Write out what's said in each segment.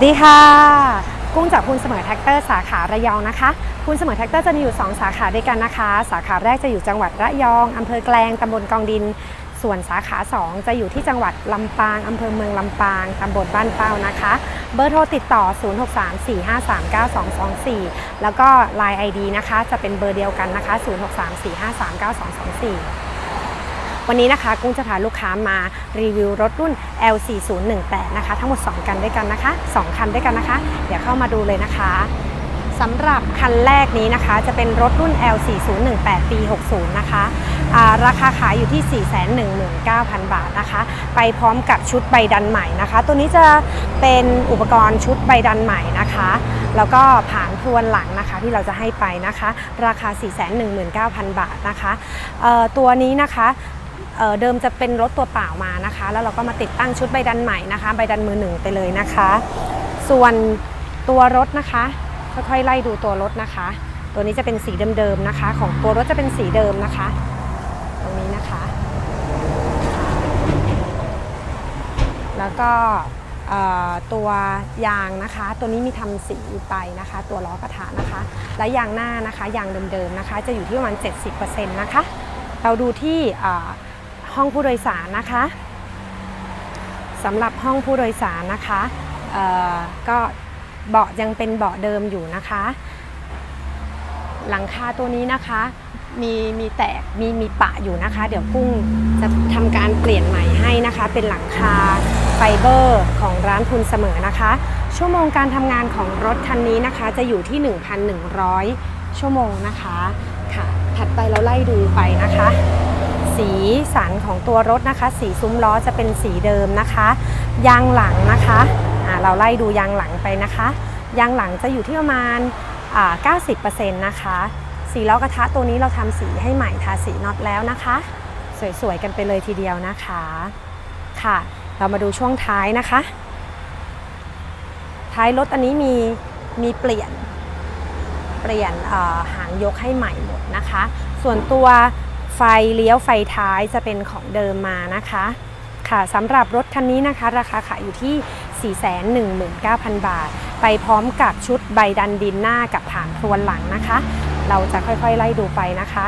วัสดีค่ะ กุ้งจากคุณเสมอแท็กเตอร์สาขาระยองนะคะ คุณเสมอแท็กเตอร์จะมีอยู่ 2 สาขาด้วยกันนะคะ สาขาแรกจะอยู่จังหวัดระยองอำเภอแกลงตำบลกองดิน ส่วนสาขา 2 จะอยู่ที่จังหวัดลำปางอำเภอเมืองลำปางตำบลบ้านเป้านะคะ เบอร์โทรติดต่อ 0634539224 แล้วก็ Line ID นะคะ จะเป็นเบอร์เดียวกันนะคะ 0634539224 วันนี้นะคะกุ้งจะพาลูกค้ามารีวิวรถรุ่น L4018 นะคะ ทั้งหมด2กันด้วยกันนะคะ 2 คันด้วยกันนะคะ เดี๋ยวเข้ามาดูเลยนะคะสำหรับคันแรกนี้นะคะ จะเป็นรถรุ่น L4018 ปี 60 นะคะราคาขายอยู่ที่ 419,000 บาทนะคะ ไปพร้อมกับชุดใบดันใหม่นะคะ ตัวนี้จะเป็นอุปกรณ์ชุดใบดันใหม่นะคะ แล้วก็ผ่านทวนหลังนะคะที่เราจะให้ไปนะคะ ราคา 419,000 บาทนะคะตัวนี้นะคะ เเดิมจะเป็นรถตัวเปล่ามานะคะ แล้วเราก็มาติดตั้งชุดใบดันใหม่นะคะ ใบดันมือหนึ่งไปเลยนะคะ ส่วนตัวรถนะคะ ค่อยๆไล่ดูตัวรถนะคะ ตัวนี้จะเป็นสีเดิมๆนะคะ ของตัวรถจะเป็นสีเดิมนะคะ ตรงนี้นะคะ แล้วก็ตัวยางนะคะ ตัวนี้มีทำสีไปนะคะ ตัวล้อกระทะนะคะ และยางหน้านะคะยางเดิมๆนะคะ จะอยู่ที่ประมาณ 70%นะคะ เราดูที่ ห้องผู้โดยสารนะคะสำหรับห้องผู้โดยสารนะคะก็เบาะยังเป็นเบาะเดิมอยู่นะคะหลังคาตัวนี้นะคะมีมีแตกมีมีปะอยู่นะคะ เดี๋ยวกุ้งจะทำการเปลี่ยนใหม่ให้นะคะ เป็นหลังคาไฟเบอร์ของร้านทุนเสมอนะคะ ชั่วโมงการทำงานของรถคันนี้นะคะ จะอยู่ที่ 1,100 ชั่วโมงนะคะค่ะถัดไปเราไล่ดูไปนะคะ สีสันของตัวรถนะคะ สีซุ้มล้อจะเป็นสีเดิมนะคะ ยางหลังนะคะอ่าเราไล่ดูยางหลังไปนะคะ ยางหลังจะอยู่ที่ประมาณอ่า90%นะคะ สีล้อกระทะตัวนี้เราทำสีให้ใหม่ทาสีน็อตแล้วนะคะ สวยๆกันไปเลยทีเดียวนะคะค่ะ เรามาดูช่วงท้ายนะคะ ท้ายรถอันนี้มีมีเปลี่ยนเปลี่ยนหางยกให้ใหม่หมดนะคะ ส่วนตัว ไฟเลี้ยวไฟท้ายจะเป็นของเดิมมานะคะค่ะสำหรับรถคันนี้นะคะ ราคาขายอยู่ที่ 419,000 บาท ไปพร้อมกับชุดใบดันดินหน้ากับฐานทวนหลังนะคะ เราจะค่อยๆไล่ดูไปนะคะ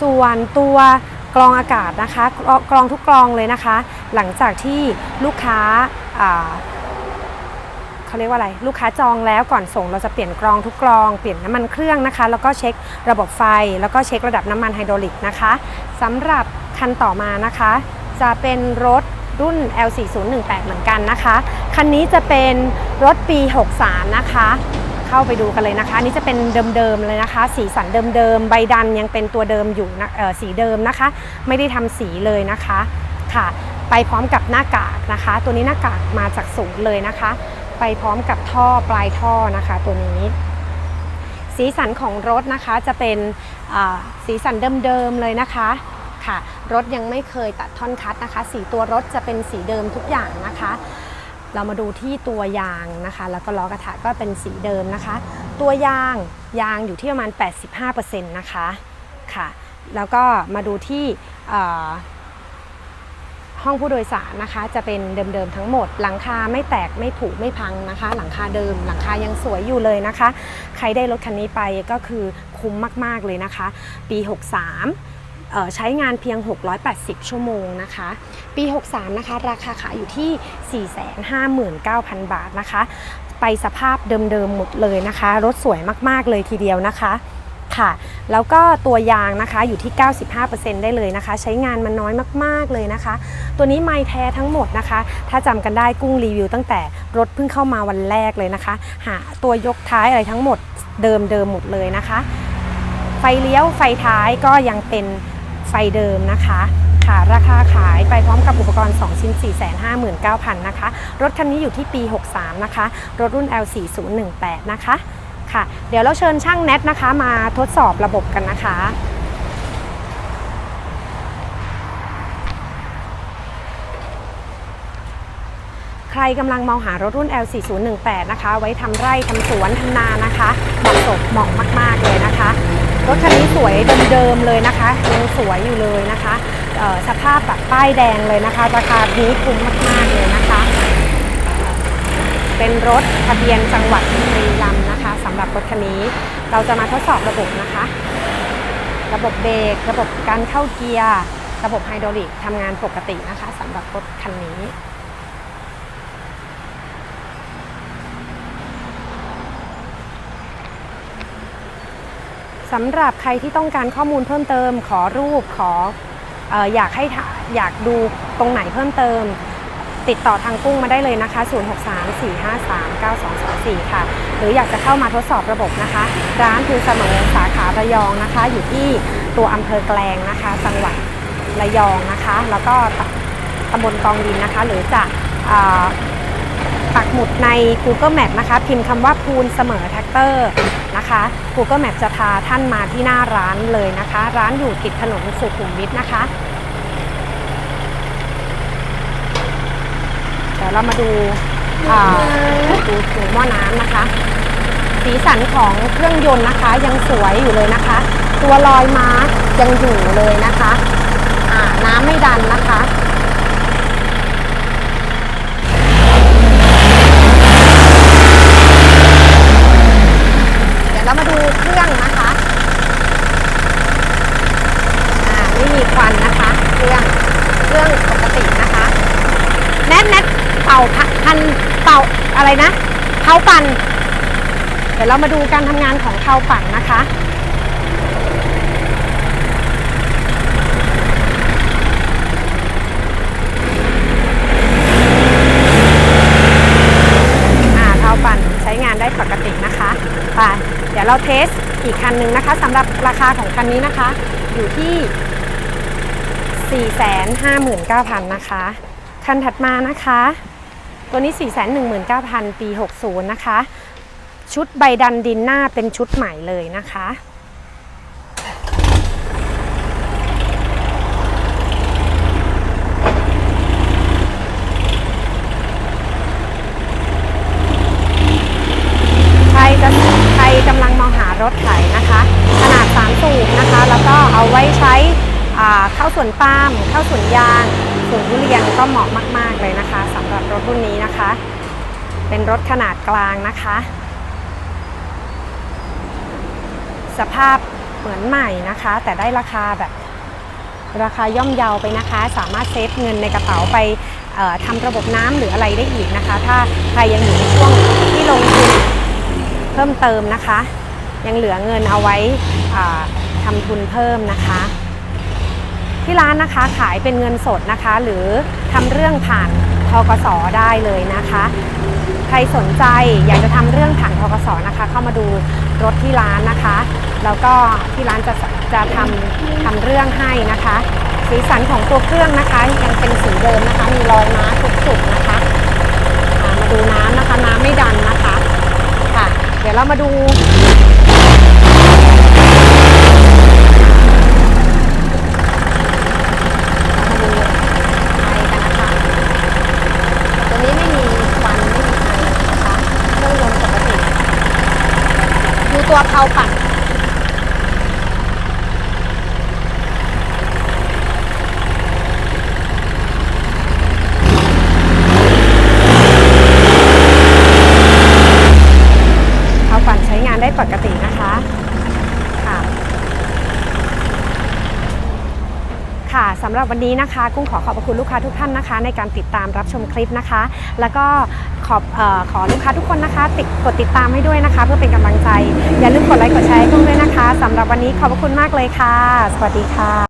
ส่วนตัวกรองอากาศนะคะกรองทุกกรองเลยนะคะ หลังจากที่ลูกค้า เขาเรียกว่าอะไร ลูกค้าจองแล้วก่อนส่งเราจะเปลี่ยนกรองทุกกรอง เปลี่ยนน้ำมันเครื่องนะคะ แล้วก็เช็คระบบไฟ แล้วก็เช็คระดับน้ำมันไฮดรอลิกนะคะสำหรับคันต่อมานะคะ จะเป็นรถรุ่น L4018 เหมือนกันนะคะ คันนี้จะเป็นรถปี 63 นะคะ เข้าไปดูกันเลยนะคะ อันนี้จะเป็นเดิมๆเลยนะคะ สีสันเดิมๆ ใบดันยังเป็นตัวเดิมอยู่นะสีเดิมนะคะ ไม่ได้ทำสีเลยนะคะ ค่ะ ไปพร้อมกับหน้ากากนะคะ ตัวนี้หน้ากากมาจากศูนย์เลยนะคะ ไปพร้อมกับท่อปลายท่อนะคะตัวนี้ สีสันของรถนะคะจะเป็นสีสันเดิมๆเลยนะคะค่ะ รถยังไม่เคยตัดท่อนคัดนะคะ สีตัวรถจะเป็นสีเดิมทุกอย่างนะคะ เรามาดูที่ตัวยางนะคะ แล้วก็ล้อกระทะก็เป็นสีเดิมนะคะ ตัวยางยางอยู่ที่ประมาณ 85%นะคะค่ะ แล้วก็มาดูที่ ห้องผู้โดยสารนะคะ จะเป็นเดิมๆทั้งหมด หลังคาไม่แตกไม่ผุไม่พังนะคะ หลังคาเดิม หลังคายังสวยอยู่เลยนะคะ ใครได้รถคันนี้ไปก็คือคุ้มมากๆเลยนะคะ ปี 63ใช้งานเพียง 680 ชั่วโมงนะคะ ปี 63 นะคะ ราคาขายอยู่ที่ 459,000 บาทนะคะ ไปสภาพเดิมๆหมดเลยนะคะ รถสวยมากๆเลยทีเดียวนะคะ ค่ะ แล้วก็ตัวยางนะคะอยู่ที่ 95%ได้เลยนะคะ ใช้งานมันน้อยมากๆเลยนะคะ ตัวนี้ไม้แท้ทั้งหมดนะคะ ถ้าจำกันได้กุ้งรีวิวตั้งแต่รถเพิ่งเข้ามาวันแรกเลยนะคะ หาตัวยกท้ายอะไรทั้งหมดเดิมเดิมหมดเลยนะคะ ไฟเลี้ยวไฟท้ายก็ยังเป็นไฟเดิมนะคะค่ะราคาขายไปพร้อมกับอุปกรณ์ 2 ชิ้น 459,000 นะคะ รถคันนี้อยู่ที่ปี 63 นะคะ รถรุ่น L4018 นะคะ ค่ะ เดี๋ยวเราเชิญช่างแนทนะคะ มาทดสอบระบบกันนะคะใครกำลังมองหารถรุ่น L4018 นะคะ ไว้ทำไร่ทำสวนทำนานะคะ เหมาะสมเหมาะมาก ๆ เลยนะคะ รถคันนี้สวยเดิมๆเลยนะคะยังสวยอยู่เลยนะคะสภาพแบบป้ายแดงเลยนะคะ ราคานี้คุ้มมาก ๆ เลยนะคะ เป็นรถทะเบียนจังหวัดบุรีรัมย์นะคะ สำหรับรถคันนี้ เราจะมาทดสอบระบบนะคะ ระบบเบรกระบบการเข้าเกียร์ ระบบไฮดรอลิกทำงานปกตินะคะสำหรับรถคันนี้สำหรับใครที่ต้องการข้อมูลเพิ่มเติม ขอรูปขออออยากให้อยากดูตรงไหนเพิ่มเติม ติดต่อทางกุ้งมาได้เลยนะคะ 0634539224 ค่ะ หรืออยากจะเข้ามาทดสอบระบบนะคะ ร้านทูเสมอสาขาระยองนะคะ อยู่ที่ตัวอำเภอแกลงนะคะ จังหวัดระยองนะคะ แล้วก็ตำบลกองดินนะคะ หรือจะปักหมุดใน Google Map นะคะ พิมพ์คำว่าพูนเสมอแท็กเตอร์นะคะ Google Map จะพาท่านมาที่หน้าร้านเลยนะคะ ร้านอยู่ติดถนนสุขุมวิทนะคะ เดี๋ ยวเรามาดูอ่าดูถูหม้อน้ำนะคะ สีสันของเครื่องยนต์นะคะ ยังสวยอยู่เลยนะคะ ตัวรอยมาร์ยังอยู่เลยนะคะอ่าน้ำไม่ดันนะคะ เดี๋ยวเรามาดูเครื่องนะคะ อ่าไม่มีควันนะคะ เครื่อง เครื่องปกตินะคะ แนทแนทเป่าพะพันเป่าอะไรนะเท้าปั่นเดี๋ยวเรามาดูการทำงานของเท้าปั่นนะคะอ่าเท้าปั่นใช้งานได้ปกตินะคะไปเดี๋ยวเราเทสอีกคันหนึ่งนะคะสำหรับราคาของคันนี้นะคะ อยู่ที่ 459,000 นะคะ คันถัดมานะคะ ตัวนี้ 419,000 ปี 60 นะคะ ชุดใบดันดินหน้าเป็นชุดใหม่เลยนะคะ ใครจะใครกำลังมองหารถไถนะคะ ขนาด3สูบนะคะ แล้วก็เอาไว้ใช้เข้าสวนปาล์มเข้าสวนยางสวนทุเรียนก็เหมาะมาก ๆ เลยนะคะสำหรับรถรุ่นนี้นะคะ เป็นรถขนาดกลางนะคะ สภาพเหมือนใหม่นะคะ แต่ได้ราคาแบบราคาย่อมเยาไปนะคะ สามารถเซฟเงินในกระเป๋าไปทำระบบน้ำหรืออะไรได้อีกนะคะ ถ้าใครยังอยู่ในช่วงที่ลงทุนเพิ่มเติมนะคะ ยังเหลือเงินเอาไว้อ่าทำทุนเพิ่มนะคะ ที่ร้านนะคะขายเป็นเงินสดนะคะ หรือทำเรื่องผ่าน ทกสได้เลยนะคะ ใครสนใจอยากจะทำเรื่องผ่านทกสนะคะ เข้ามาดูรถที่ร้านนะคะ แล้วก็ที่ร้านจะจะทำทำเรื่องให้นะคะ สีสันของตัวเครื่องนะคะยังเป็นสีเดิมนะคะ มีรอยม้าทุกจุดนะคะมาดูน้ำนะคะน้ำไม่ดันนะคะค่ะ เดี๋ยวเรามาดู มาดูไฟกันนะคะ ตัวนี้ไม่มีควันไม่มีไฟนะคะเครื่องยนต์ปกติ เขาปัก เอาปั่นใช้งานได้ปกตินะคะ ค่ะ ค่ะ สำหรับวันนี้นะคะ กุ้งขอขอบคุณลูกค้าทุกท่านนะคะ ในการติดตามรับชมคลิปนะคะ แล้วก็ขอบออขอลูกค้าทุกคนนะคะ ติดกดติดตามให้ด้วยนะคะ เพื่อเป็นกำลังใจ อย่าลืมกดไลค์กดแชร์ให้กุ้งด้วยนะคะสำหรับวันนี้ขอบคุณมากเลยค่ะ สวัสดีค่ะ